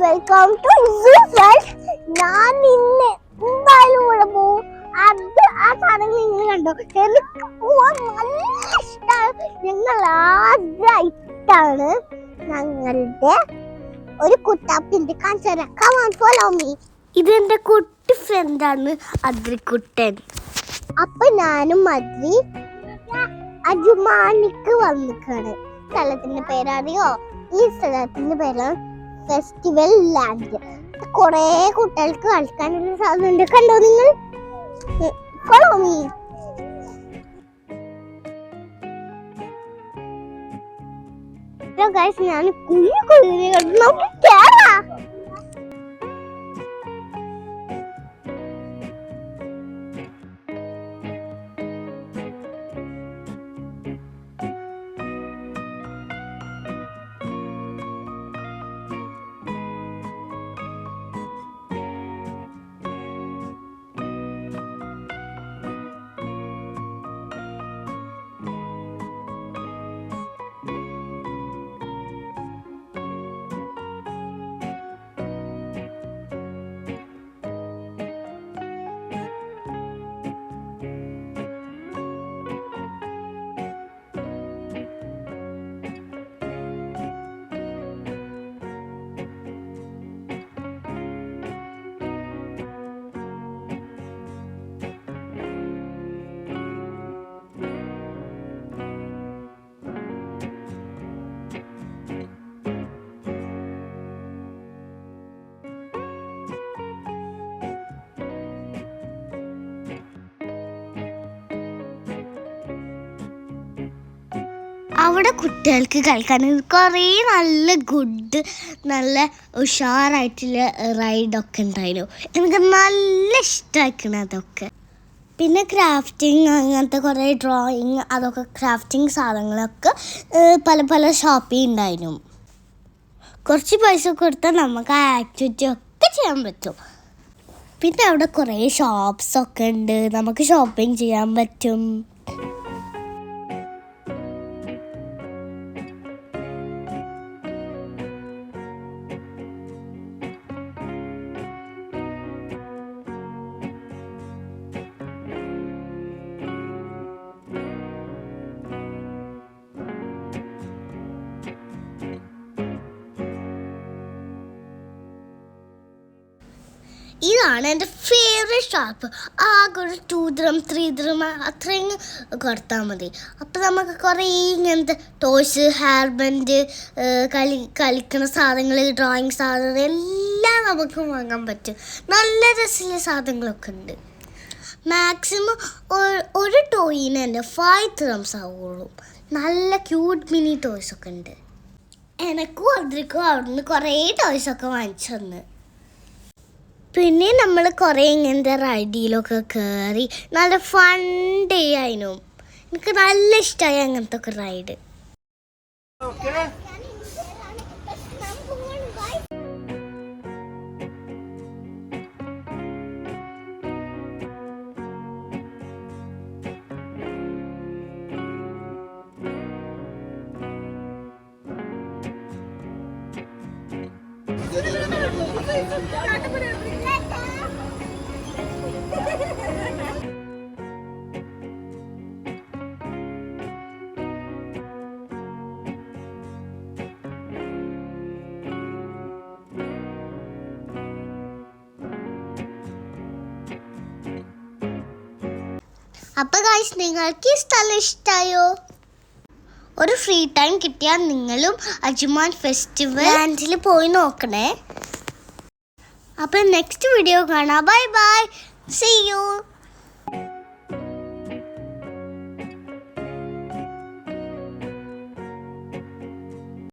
Welcome to ഞാൻ ഇന്ന് എന്തായാലും കൂടെ പോകും. അത് ആ സാധനങ്ങൾ നിങ്ങൾ കണ്ടോ? എനിക്ക് പോവാൻ നല്ല ഇഷ്ടമാണ് ഞങ്ങൾ ആദ്യമായിട്ടാണ് ഞങ്ങളുടെ ഒരു കുട്ടാപ്പിന്റെ കാണിച്ചു ഫോളോ മീ ഇത് എന്റെ കുട്ടി ഫ്രണ്ടാണ് അദ്രിക്കുട്ടൻ അപ്പൊ ഞാനും അദ്രി അജുമാനിക്ക് വന്നിക്കാണ്. സ്ഥലത്തിന്റെ പേരാണിയോ ഈ സ്ഥലത്തിന്റെ പേരാണ് ഫെസ്റ്റിവൽ ലാൻഡ് കൊറേ കുട്ടികൾക്ക് കളിക്കാനുള്ള സാധനമുണ്ട് കണ്ടോ നിങ്ങൾ? മീ ഗൈസ് ഞാൻ കുഞ്ഞു കുഞ്ഞു നോക്കി കേറാം. അവിടെ കുട്ടികൾക്ക് കളിക്കാൻ കുറേ നല്ല ഗുഡ് നല്ല ഉഷാറായിട്ടുള്ള റൈഡൊക്കെ ഉണ്ടായിരുന്നു. എനിക്ക് നല്ല ഇഷ്ടമാക്കണം അതൊക്കെ. പിന്നെ ക്രാഫ്റ്റിംഗ് അങ്ങനത്തെ കുറേ ഡ്രോയിങ് അതൊക്കെ ക്രാഫ്റ്റിംഗ് സാധനങ്ങളൊക്കെ പല പല ഷോപ്പിൽ ഉണ്ടായിരുന്നു. കുറച്ച് പൈസ കൊടുത്താൽ നമുക്ക് ആ ആക്ടിവിറ്റി ഒക്കെ ചെയ്യാൻ പറ്റും. പിന്നെ അവിടെ കുറേ ഷോപ്സൊക്കെ ഉണ്ട്. നമുക്ക് ഷോപ്പിംഗ് ചെയ്യാൻ പറ്റും. ഇതാണ് എന്റെ ഫേവറേറ്റ് ഷാർപ്പ് ആകെ ഒരു ടു ദ്രം ത്രീ ദ്രം അത്രയും കൊടുത്താൽ മതി. അപ്പോൾ നമുക്ക് കുറേ ഇങ്ങനത്തെ ടോയ്സ് ഹെയർ ബാൻഡ് കളി കളിക്കുന്ന സാധനങ്ങൾ ഡ്രോയിങ് സാധനങ്ങൾ എല്ലാം നമുക്ക് വാങ്ങാൻ പറ്റും. നല്ല രസമുള്ള സാധനങ്ങളൊക്കെ ഉണ്ട്. മാക്സിമം ഒരു ടോയിന് തന്നെ ഫൈവ് ത്രംസ് ആവുള്ളൂ. നല്ല ക്യൂട്ട് മിനി ടോയ്സ് ഒക്കെ ഉണ്ട്. എനക്കും അതിർക്കും അവിടുന്ന് കുറേ ടോയ്സ് ഒക്കെ വാങ്ങിച്ചു തന്നു. പിന്നെ നമ്മൾ കുറേ ഇങ്ങനത്തെ റൈഡിലൊക്കെ കയറി നല്ല ഫൺ ഡേ ആയിരുന്നു എനിക്ക് നല്ല ഇഷ്ടമായി അങ്ങനത്തെ ഒക്കെ റൈഡ് അപ്പൊ ഗായ്സ് നിങ്ങൾക്ക് ഈ സ്ഥലം ഇഷ്ടായോ? ഒരു ഫ്രീ ടൈം കിട്ടിയാൽ നിങ്ങളും അജുമാൻ ഫെസ്റ്റിവൽ ലാൻഡിൽ പോയി നോക്കണേ. അപ്പോൾ നെക്സ്റ്റ് വീഡിയോ കാണാം. Bye bye see you